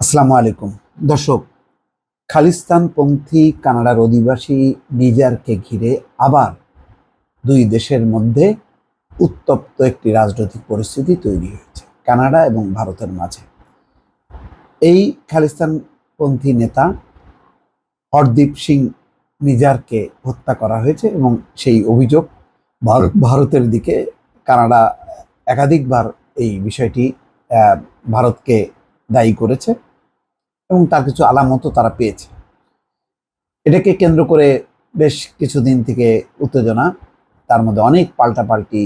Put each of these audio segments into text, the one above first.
আসসালামু আলাইকুম। দর্শক খালিস্তানপন্থী কানাডার অধিবাসী নিজারকে ঘিরে আবার দুই দেশের মধ্যে উত্তপ্ত একটি রাজনৈতিক পরিস্থিতি তৈরি হয়েছে কানাডা এবং ভারতের মাঝে। এই খালিস্তানপন্থী নেতা হরদীপ সিং নিজারকে হত্যা করা হয়েছে এবং সেই অভিযোগ ভারত ভারতের দিকে কানাডা একাধিকবার এই বিষয়টি ভারতকে দায়ী করেছে। এবং তার কিছু আলামতও তারা পেয়েছে। এটাকে কেন্দ্র করে বেশ কিছুদিন থেকে উত্তেজনা। তার মধ্যে অনেক পাল্টাপাল্টি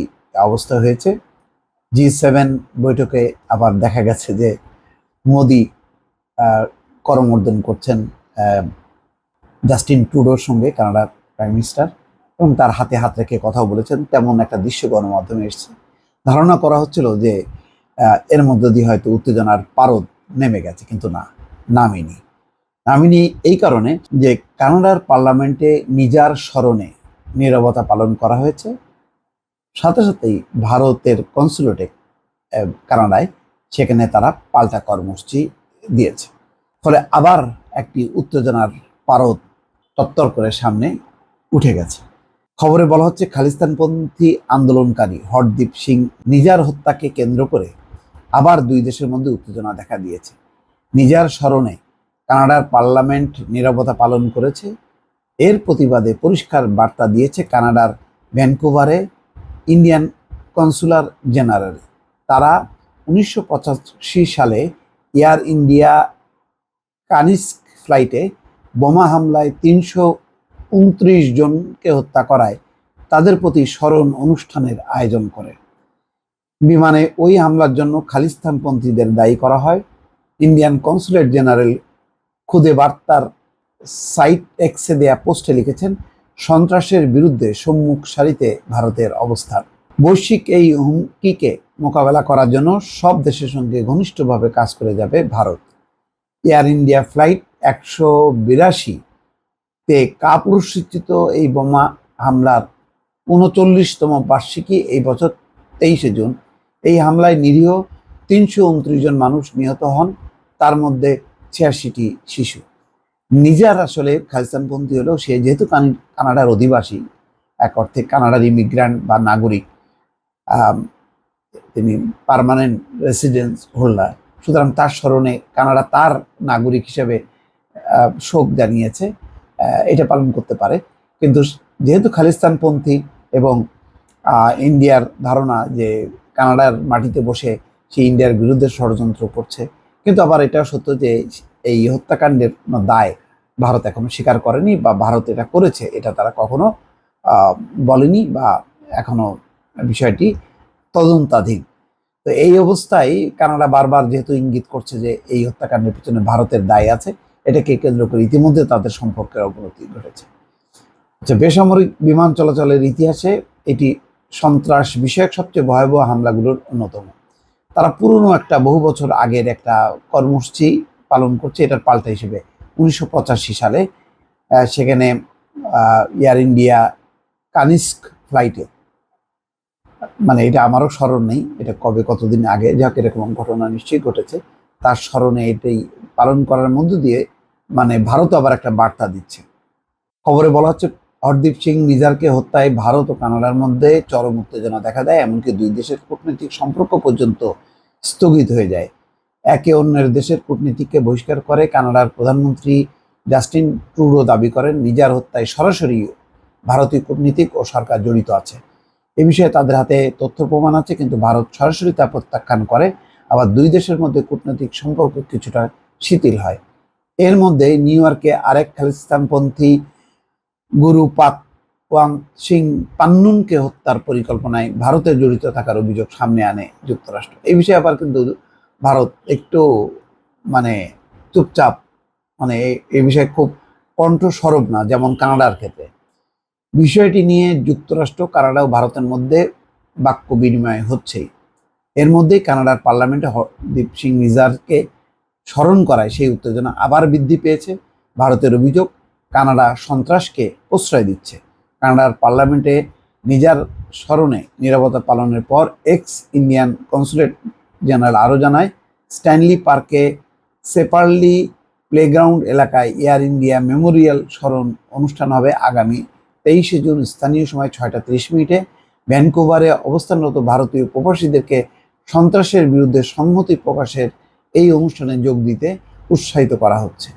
অবস্থা হয়েছে। জি সেভেন বৈঠকে আবার দেখা গেছে যে মোদি করমর্দন করছেন জাস্টিন ট্রুডোর সঙ্গে, কানাডার প্রাইম মিনিস্টার। এবং তার হাতে হাত রেখে কথাও বলেছেন, তেমন একটা দৃশ্য গণমাধ্যমে এসেছে। ধারণা করা হচ্ছিল যে এর মধ্যে দিয়ে হয়তো উত্তেজনার পারদ নেমে গেছে, কিন্তু না। নামেনি। নামেনি এই কারণে যে কানাডার পার্লামেন্টে নিজার স্মরণে নীরবতা পালন করা হয়েছে। সাথে সাথেই ভারতের কনসুলেটে কানাডায় সেখানে তারা পাল্টা কর্মসূচি দিয়েছে। ফলে আবার একটি উত্তেজনার পারদ তত্তর করে সামনে উঠে গেছে। খবরে বলা হচ্ছে, খালিস্তানপন্থী আন্দোলনকারী হরদীপ সিং নিজার হত্যাকে কেন্দ্র করে আবার দুই দেশের মধ্যে উত্তেজনা দেখা দিয়েছে। নিজার স্মরণে কানাডার পার্লামেন্ট নীরবতা পালন করেছে। এর প্রতিবাদে পরিষ্কার বার্তা দিয়েছে কানাডার ভ্যানকুভারে ইন্ডিয়ান কনসুলার জেনারেল। তারা উনিশশো পঁচাশি সালে এয়ার ইন্ডিয়া কানিস্ক ফ্লাইটে বোমা হামলায় তিনশো উনত্রিশ জনকে হত্যা করায় তাদের প্রতি স্মরণ অনুষ্ঠানের আয়োজন করে। বিমানে ওই হামলার জন্য খালিস্তানপন্থীদের দায়ী করা হয়। ইন্ডিয়ান কনসুলেট জেনারেল খুদে বার্তার সাইট এক্সে দেয়া পোস্টে লিখেছেন, সন্ত্রাসের বিরুদ্ধে সম্মুখ সারিতে ভারতের অবস্থান। বৈশ্বিক এই হুমকিকে মোকাবেলা করার জন্য সব দেশের সঙ্গে ঘনিষ্ঠভাবে কাজ করে যাবে ভারত। এয়ার ইন্ডিয়া ফ্লাইট একশো বিরাশি তে কাপুরুষিত এই বোমা হামলার উনচল্লিশতম বার্ষিকী এই বছর তেইশে জুন। এই হামলায় নিরীহ তিনশো উনত্রিশ জন মানুষ নিহত হন। তার মধ্যে ছিয়াশিটি শিশু। নিজার আসলে খালিস্তানপন্থী হলেও সে যেহেতু কান- কানাডার অধিবাসী, এক অর্থে কানাডার ইমিগ্রান্ট বা নাগরিক তিনি পার্মানেন্ট রেসিডেন্স হোল্ডার সুতরাং তার স্মরণে কানাডা তার নাগরিক হিসেবে শোক জানিয়েছে এটা পালন করতে পারে। কিন্তু যেহেতু খালিস্তানপন্থী এবং ইন্ডিয়ার ধারণা যে কানাডার মাটিতে বসে সে ইন্ডিয়ার বিরুদ্ধে ষড়যন্ত্র করছে কিন্তু আবার এটাও সত্য যে এই হত্যাকাণ্ডের কোনো দায় ভারত এখনও স্বীকার করেনি বা ভারত এটা করেছে, এটা তারা কখনো বলেনি বা এখনও বিষয়টি তদন্তাধীন। তো এই অবস্থায় কানাডা বারবার যেহেতু ইঙ্গিত করছে যে এই হত্যাকাণ্ডের পিছনে ভারতের দায় আছে, এটাকে কেন্দ্র করে ইতিমধ্যে তাদের সম্পর্কের অবনতি ঘটেছে। আচ্ছা বেসামরিক বিমান চলাচলের ইতিহাসে এটি সন্ত্রাস বিষয়ক সবচেয়ে ভয়াবহ হামলাগুলোর অন্যতম। তারা পুরনো একটা বহু বছর আগের একটা কর্মসূচি পালন করছে, এটার পাল্টা হিসেবে। উনিশশো পঁচাশি সালে সেখানে এয়ার ইন্ডিয়া কানিস্ক ফ্লাইটে মানে এটা আমারও স্মরণ নেই, এটা কবে কতদিন আগে যাক এরকম ঘটনা নিশ্চয়ই ঘটেছে। তার স্মরণে এটাই পালন করার মধ্য দিয়ে মানে ভারত আবার একটা বার্তা দিচ্ছে। খবরে বলা হচ্ছে হরদীপ সিং নিজারকে হত্যায় ভারত ও কানাডার মধ্যে চরম উত্তেজনা দেখা দেয়, এমনকি দুই দেশের কূটনৈতিক সম্পর্ক পর্যন্ত স্থগিত হয়ে যায়। একে অন্যের দেশের কূটনীতিককে বহিষ্কার করে কানাডার প্রধানমন্ত্রী জাস্টিন ট্রুডো দাবি করেন, নিজার হত্যায় সরাসরি ভারতীয় কূটনীতিক ও সরকার জড়িত আছে। এ বিষয়ে তাদের হাতে তথ্য প্রমাণ আছে, কিন্তু ভারত সরাসরি তা প্রত্যাখ্যান করে। আবার দুই দেশের মধ্যে কূটনৈতিক সম্পর্ক কিছুটা শিথিল হয়। এর মধ্যে নিউ ইয়র্কে আরেক খালিস্তানপন্থী গুরু পাক ওয়াং সিং পান্নুনকে হত্যার পরিকল্পনায় ভারতে জড়িত থাকার অভিযোগ সামনে আনে যুক্তরাষ্ট্র। এই বিষয়ে আবার কিন্তু ভারত একটু মানে চুপচাপ মানে এই বিষয়ে খুব কণ্ঠ সরব না, যেমন কানাডার ক্ষেত্রে। বিষয়টি নিয়ে যুক্তরাষ্ট্র, কানাডা ও ভারতের মধ্যে বাক্য বিনিময় হচ্ছেই। এর মধ্যেই কানাডার পার্লামেন্টে হরদীপ সিং নিজারকে স্মরণ করায় সেই উত্তেজনা আবার বৃদ্ধি পেয়েছে। ভারতের অভিযোগ কানাডা সন্ত্রাসকে প্রশ্রয় দিচ্ছে। কানাডার পার্লামেন্টে নিজার স্মরণে নিরাপত্তা পালনের পর এক্স ইন্ডিয়ান কনসুলেট জেনারেল আরও জানায়, স্ট্যানলি পার্কে সেপারলি প্লেগ্রাউন্ড এলাকায় এয়ার ইন্ডিয়া মেমোরিয়াল স্মরণ অনুষ্ঠান হবে আগামী তেইশে জুন, স্থানীয় সময় ছয়টা তিরিশ মিনিটে। ভ্যানকুভারে অবস্থানরত ভারতীয় প্রবাসীদেরকে সন্ত্রাসের বিরুদ্ধে সংহতি প্রকাশের এই অনুষ্ঠানে যোগ দিতে উৎসাহিত করা হচ্ছে।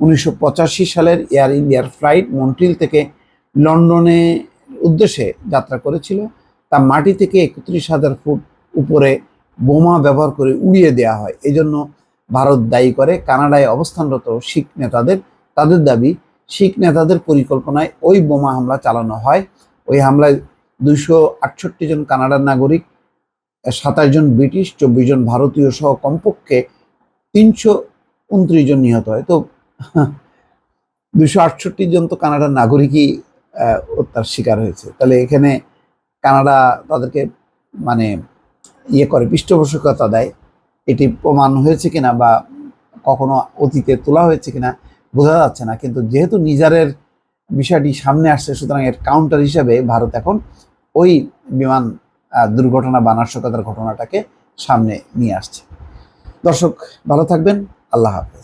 উনিশশো পঁচাশি সালের এয়ার ইন্ডিয়ার ফ্লাইট মন্ট্রিল থেকে লন্ডনে উদ্দেশ্যে যাত্রা করেছিল। তা মাটি থেকে একত্রিশ হাজার ফুট উপরে বোমা ব্যবহার করে উড়িয়ে দেওয়া হয়। এজন্য ভারত দায়ী করে। কানাডায় অবস্থানরত শিখ নেতাদের, তাদের দাবি, শিখ নেতাদের পরিকল্পনায় ওই বোমা হামলা চালানো হয়। ওই হামলায় দুইশো আটষট্টি জন কানাডার নাগরিক, সাতাশ জন ব্রিটিশ, চব্বিশ জন ভারতীয় সহ কমপক্ষে তিনশো উনত্রিশ জন নিহত হয়। তো দুইশো আটষট্টি জন তো কানাডার নাগরিকই হত্যার শিকার হয়েছে। তাহলে এখানে কানাডা তাদেরকে মানে ইয়ে করে, পৃষ্ঠপোষকতা দেয়। এটি প্রমাণ হয়েছে কিনা বা কখনো অতীতে তোলা হয়েছে কিনা বোঝা যাচ্ছে না। কিন্তু যেহেতু নিজারের বিষয়টি সামনে আসছে, সুতরাং এর কাউন্টার হিসাবে ভারত এখন ওই বিমান দুর্ঘটনা বা নাশকতার ঘটনাটাকে সামনে নিয়ে আসছে। দর্শক, ভালো থাকবেন। আল্লাহ হাফেজ।